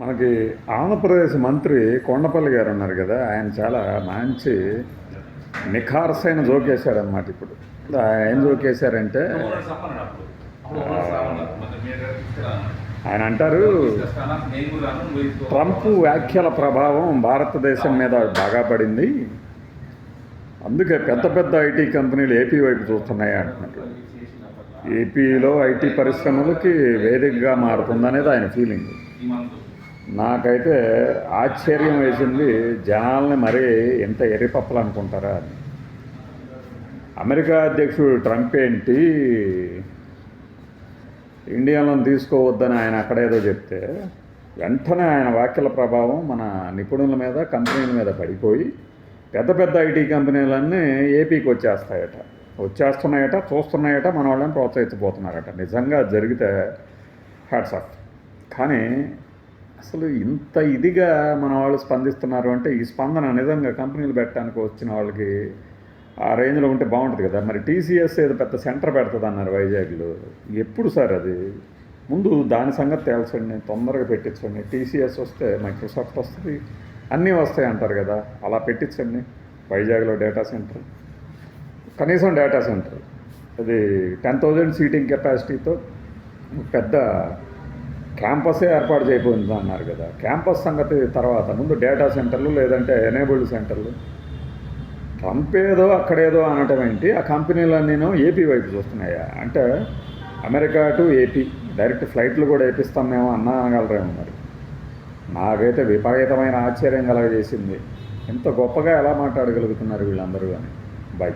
మనకి ఆంధ్రప్రదేశ్ మంత్రి కొండపల్లి గారు ఉన్నారు కదా ఆయన చాలా మంచి నిఖార్సైన జోకేశారన్నమాట ఇప్పుడు. ఏం జోకేశారంటే ఆయన అంటారు ట్రంప్ వ్యాఖ్యల ప్రభావం భారతదేశం మీద బాగా పడింది. అందుకే పెద్ద పెద్ద ఐటీ కంపెనీలు ఏపీ వైపు చూస్తున్నాయి అంటున్నారు. ఏపీలో ఐటీ పరిశ్రమలకి వేదికగా మారుతుందనేది ఆయన ఫీలింగ్. నాకైతే ఆశ్చర్యం వేసింది జనాల్ని మరీ ఎంత ఎర్రిపప్పలు అనుకుంటారా అని. అమెరికా అధ్యక్షుడు ట్రంప్ ఏంటి? ఇండియాలో తీసుకోవద్దని ఆయన అక్కడేదో చెప్తే వెంటనే ఆయన వ్యాఖ్యల ప్రభావం మన నిపుణుల మీద కంపెనీల మీద పడిపోయి పెద్ద పెద్ద ఐటీ కంపెనీలన్నీ ఏపీకి వచ్చేస్తాయట. వచ్చేస్తున్నాయట చూస్తున్నాయట మన వాళ్ళని ప్రోత్సహించబోతున్నారట. నిజంగా జరిగితే హ్యాట్స్ ఆఫ్. కానీ అసలు ఇంత ఇదిగా మన వాళ్ళు స్పందిస్తున్నారు అంటే ఈ స్పందన నిజంగా కంపెనీలు పెట్టడానికి వచ్చిన వాళ్ళకి ఆ రేంజ్లో ఉంటే బాగుంటుంది కదా. మరి టీసీఎస్ ఏదో పెద్ద సెంటర్ పెడుతుంది అన్నారు వైజాగ్లో. ఎప్పుడు సార్ అది? ముందు దాని సంగతి తేల్చండి తొందరగా పెట్టించండి. టీసీఎస్ వస్తే మైక్రోసాఫ్ట్ వస్తుంది అన్నీ వస్తాయి అంటారు కదా. అలా పెట్టించండి. వైజాగ్లో డేటా సెంటర్ కనీసం డేటా సెంటర్. అది టెన్ థౌజండ్ సీటింగ్ కెపాసిటీతో పెద్ద క్యాంపసే ఏర్పాటు చేయబోతుంది అన్నారు కదా. క్యాంపస్ సంగతి తర్వాత ముందు డేటా సెంటర్లు లేదంటే ఎనేబుల్డ్ సెంటర్లు. ట్రంప్ ఏదో అక్కడేదో అనటం ఏంటి? ఆ కంపెనీలన్నీను ఏపీ వైపు చూస్తున్నాయా? అంటే అమెరికా టు ఏపీ డైరెక్ట్ ఫ్లైట్లు కూడా వేపిస్తాం మేము అన్నా అనగలరేమో మరి. నాకైతే విపరీతమైన ఆశ్చర్యం కలగజేసింది. ఎంత గొప్పగా ఎలా మాట్లాడగలుగుతున్నారు వీళ్ళందరూ అని. బై.